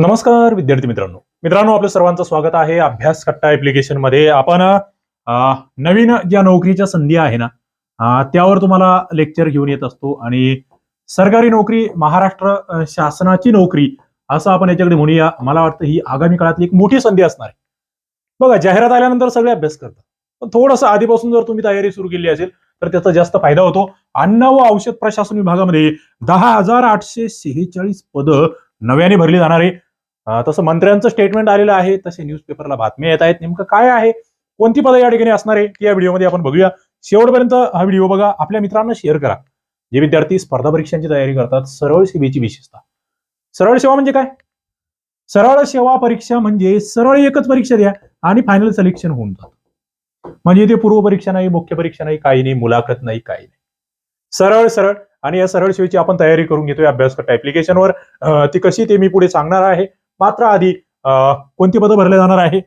नमस्कार विद्यार्थी मित्रांनो. मित्रांनो आपलं सर्वांचं स्वागत आहे अभ्यास कट्टा ऍप्लिकेशनमध्ये. आपण नवीन ज्या नोकरीच्या संधी आहे ना त्यावर तुम्हाला लेक्चर घेऊन येत असतो. आणि सरकारी नोकरी महाराष्ट्र शासनाची नोकरी असं आपण याच्याकडे म्हणूया. मला वाटतं ही आगामी काळातली एक मोठी संधी असणार आहे. बघा जाहिरात आल्यानंतर सगळे अभ्यास करतात. पण थोडंसं आधीपासून जर तुम्ही तयारी सुरू केली असेल तर त्याचा जास्त फायदा होतो. अन्न व औषध प्रशासन विभागामध्ये दहा हजार आठशे सेहेचाळीस पदं नव्याने भरली जाणार आहे. तसं मंत्र्यांचं स्टेटमेंट आलेलं आहे तसे न्यूजपेपरला बातम्या येत आहेत. नेमकं काय आहे? कोणती पदं या ठिकाणी असणार आहे? ती या व्हिडिओमध्ये आपण बघूया. शेवटपर्यंत हा व्हिडिओ बघा. आपल्या मित्रांना शेअर करा. जे विद्यार्थी स्पर्धा परीक्षांची तयारी करतात सरळ सेवेची विशेषता. सरळ सेवा म्हणजे काय? सरळ सेवा परीक्षा म्हणजे सरळ एकच परीक्षा द्या आणि फायनल सिलेक्शन होऊन जातं. म्हणजे इथे पूर्व परीक्षा नाही मुख्य परीक्षा नाही काही नाही मुलाखत नाही काही नाही. सरळ सरळ. आणि या सरळ सेवेची आपण तयारी करून घेतोय अभ्यास करता ऍप्लिकेशनवर ती कशी ते मी पुढे सांगणार आहे. मात्र आधी कोणती पदं भरले जाणार आहे?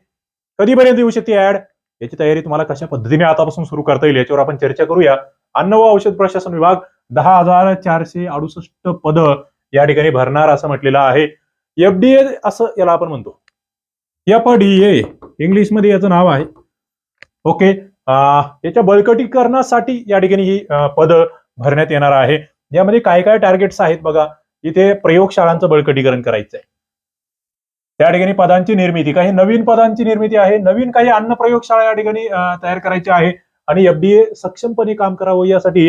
कधीपर्यंत येऊ शकते ऍड? याची तयारी तुम्हाला कशा पद्धतीने आतापासून सुरू करता येईल याच्यावर आपण चर्चा करूया. अन्न व औषध प्रशासन विभाग दहा हजार चारशे अडुसष्ट पदं या ठिकाणी भरणार असं म्हटलेलं आहे. एफडीए असं याला आपण म्हणतो. एफ डी ए इंग्लिशमध्ये याचं नाव आहे. ओके याच्या बळकटीकरणासाठी या ठिकाणी ही पदं भरण्यात येणार आहे. यामध्ये काय काय टार्गेट्स आहेत बघा. इथे प्रयोगशाळांचं बळकटीकरण करायचं आहे त्या ठिकाणी पदांची निर्मिती काही नवीन पदांची निर्मिती आहे नवीन काही अन्न प्रयोगशाळा या ठिकाणी तयार करायची आहे आणि एफडीए सक्षमपणे काम करावं यासाठी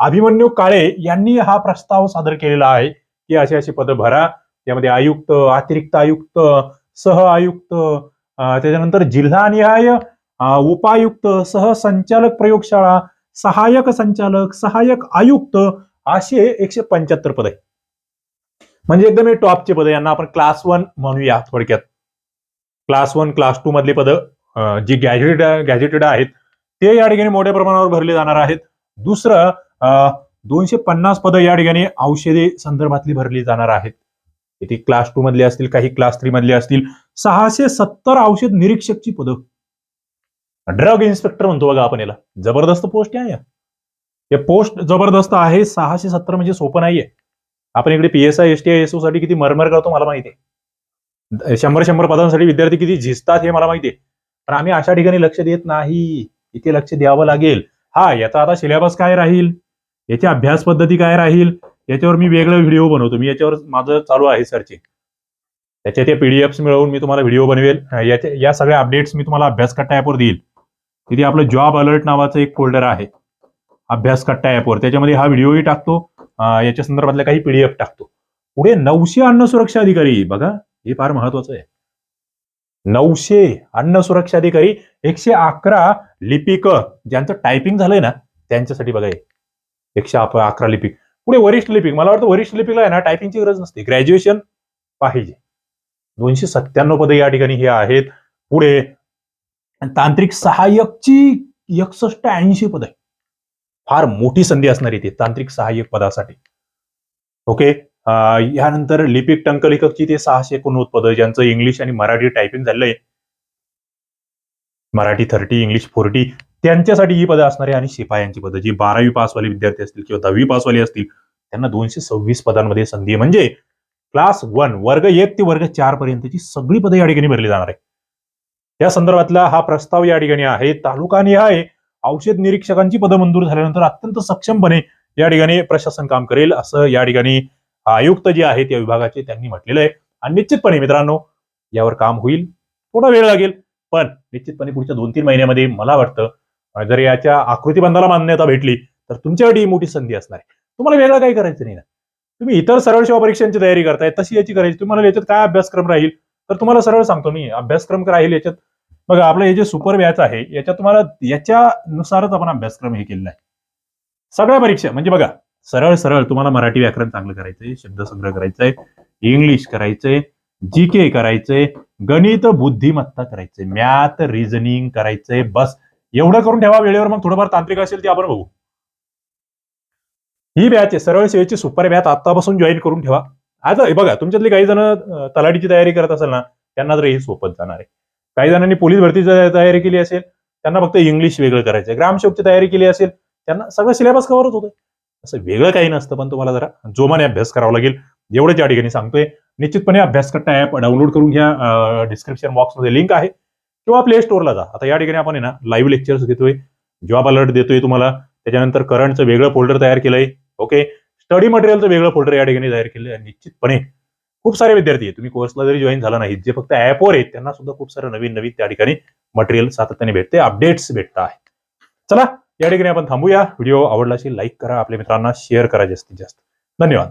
अभिमन्यू काळे यांनी हा प्रस्ताव सादर केलेला आहे की अशी अशी पदं भरा. यामध्ये आयुक्त अतिरिक्त आयुक्त सह आयुक्त त्याच्यानंतर जिल्हानिहाय अं, उपायुक्त सहसंचालक प्रयोगशाळा सहाय्यक संचालक सहाय्यक आयुक्त असे एकशे पंच्याहत्तर पद आहे म्हणजे एकदम हे टॉपचे पद यांना आपण क्लास वन म्हणूया थोडक्यात. क्लास वन क्लास टू मधली पदं जी गॅजेटेड गॅजेटेड आहेत ते या ठिकाणी मोठ्या प्रमाणावर भरले जाणार आहेत. दुसरं दोनशे पन्नास पदं या ठिकाणी औषधे संदर्भातली भरली जाणार आहेत. इथे क्लास टू मधली असतील काही क्लास थ्री मधली असतील सहाशे सत्तर औषध निरीक्षकची पदं. ड्रग इन्स्पेक्टर म्हणतो बघा आपण याला. जबरदस्त पोस्ट आहे या. पोस्ट जबरदस्त आहे सहाशे सत्तर म्हणजे सोपं नाहीये. आपण इकडे पी एस टी आय एससाठी किती मरमर करतो मला माहिती आहे. शंभर शंभर पदांसाठी विद्यार्थी किती झिजतात हे मला माहिती आहे. पण आम्ही अशा ठिकाणी लक्ष देत नाही. इथे लक्ष द्यावं लागेल. हा याचा आता सिलेबस काय राहील? याची अभ्यास पद्धती काय राहील? याच्यावर मी वेगळं व्हिडिओ बनवतो. मी याच्यावर माझं चालू आहे सर्चिंग त्याच्या ते पीडीएफ मिळवून मी तुम्हाला व्हिडिओ बनवेल. याच्या या सगळ्या अपडेट्स मी तुम्हाला अभ्यास कट्टा ॲपवर देईल. तिथे आपलं जॉब अलर्ट नावाचं एक फोल्डर आहे. अभ्यास कट्टा ॲपवर त्याच्यामध्ये हा व्हिडिओही टाकतो. याच्या संदर्भातल्या काही पीडीएफ टाकतो. पुढे नऊशे अन्न सुरक्षा अधिकारी बघा हे फार महत्वाचं आहे. नऊशे अन्न सुरक्षा अधिकारी एकशे अकरा लिपिक ज्यांचं टायपिंग झालंय ना त्यांच्यासाठी बघा एकशे अकरा लिपिक. पुढे वरिष्ठ लिपिक मला वाटतं वरिष्ठ लिपिकला आहे ना टायपिंगची गरज नसते. ग्रॅज्युएशन पाहिजे. दोनशे सत्त्याण्णव पदे या ठिकाणी हे आहेत. पुढे तांत्रिक सहाय्यकची एकसष्ट ऐंशी पद आहे फार मोठी संधी असणार इथे तांत्रिक सहाय्यक पदासाठी. ओके यानंतर लिपिक टंकलेखकची ते सहाशे एकोणनव्वद पदं ज्यांचं इंग्लिश आणि मराठी टायपिंग झालंय. मराठी थर्टी इंग्लिश फोर्टी त्यांच्यासाठी ही पदं असणार आहे आणि शिपायांची पदं. जी बारावी पासवाले विद्यार्थी असतील किंवा दहावी पासवाले असतील त्यांना दोनशे सव्वीस पदांमध्ये संधी म्हणजे क्लास वन वर्ग एक ते वर्ग चार पर्यंतची सगळी पदं या ठिकाणी भरली जाणार आहे. या संदर्भातला हा प्रस्ताव या ठिकाणी आहे. तालुका निहाय औषध निरीक्षकांची पदं मंजूर झाल्यानंतर अत्यंत सक्षमपणे या ठिकाणी प्रशासन काम करेल असं या ठिकाणी आयुक्त जे आहेत या विभागाचे त्यांनी म्हटलेलं आहे. आणि निश्चितपणे मित्रांनो यावर काम होईल. थोडा वेळ लागेल पण निश्चितपणे पुढच्या दोन तीन महिन्यामध्ये मला वाटतं जर याच्या आकृतीबंधाला मान्यता भेटली तर तुमच्यासाठी ही मोठी संधी असणार आहे. तुम्हाला वेगळं काही करायचं नाही ना. तुम्ही इतर सरळ सेवा परीक्षांची तयारी करताय तशी याची करायची. तुम्हाला याच्यात काय अभ्यासक्रम राहील? तर तुम्हाला सरळ सांगतो मी अभ्यासक्रम राहील याच्यात बघा आपलं हे जे सुपर बॅच आहे याच्यात तुम्हाला याच्यानुसारच आपण अभ्यासक्रम हे केलेला आहे. सगळ्या परीक्षा म्हणजे बघा सरळ सरळ तुम्हाला मराठी व्याकरण चांगलं करायचंय शब्दसंग्रह करायचंय इंग्लिश करायचंय जी के करायचंय गणित बुद्धिमत्ता करायचंय मॅथ रिझनिंग करायचंय बस. एवढं करून ठेवा वेळेवर मग थोडंफार तांत्रिक असेल ते आपण बघू. ही बॅच आहे सरळ सेवेची सुपर बॅच आतापासून जॉईन करून ठेवा. आता बघा तुमच्यातले काही जण तलाठीची तयारी करत असेल ना त्यांना जर हे सोपत जाणार आहे. काही जणांनी पोलीस भरतीची तयारी केली असेल त्यांना फक्त इंग्लिश वेगळं करायचं ग्रामसेवकची तयारी केली असेल त्यांना सगळं सिलेबस कव्हरच होतोय. असं वेगळं काही नसतं पण तुम्हाला जरा जोमाने अभ्यास करावा लागेल. एवढंच या ठिकाणी सांगतोय. निश्चितपणे अभ्यासकट्टा ऍप डाउनलोड करून घ्या. डिस्क्रिप्शन बॉक्समध्ये लिंक आहे. किंवा प्ले स्टोअरला जा. आता या ठिकाणी आपण ना लाईव्ह लेक्चर्स घेतोय. जॉब अलर्ट देतोय तुम्हाला. त्याच्यानंतर करंटचं वेगळं फोल्डर तयार केलंय. ओके स्टडी मटेरियलचं वेगळं फोल्डर या ठिकाणी तयार केलं निश्चितपणे खूप सारे विद्यार्थी आहेत. तुम्ही कोर्सला जरी जॉईन झाला नाहीत जे फक्त ऍपवर आहेत त्यांना सुद्धा खूप सारं नवीन नवीन त्या ठिकाणी मटेरियल सातत्याने भेटते अपडेट्स भेटत आहे चला या ठिकाणी आपण थांबूया. व्हिडिओ आवडला असेल लाईक करा. आपल्या मित्रांना शेअर करा जास्तीत जास्त. धन्यवाद.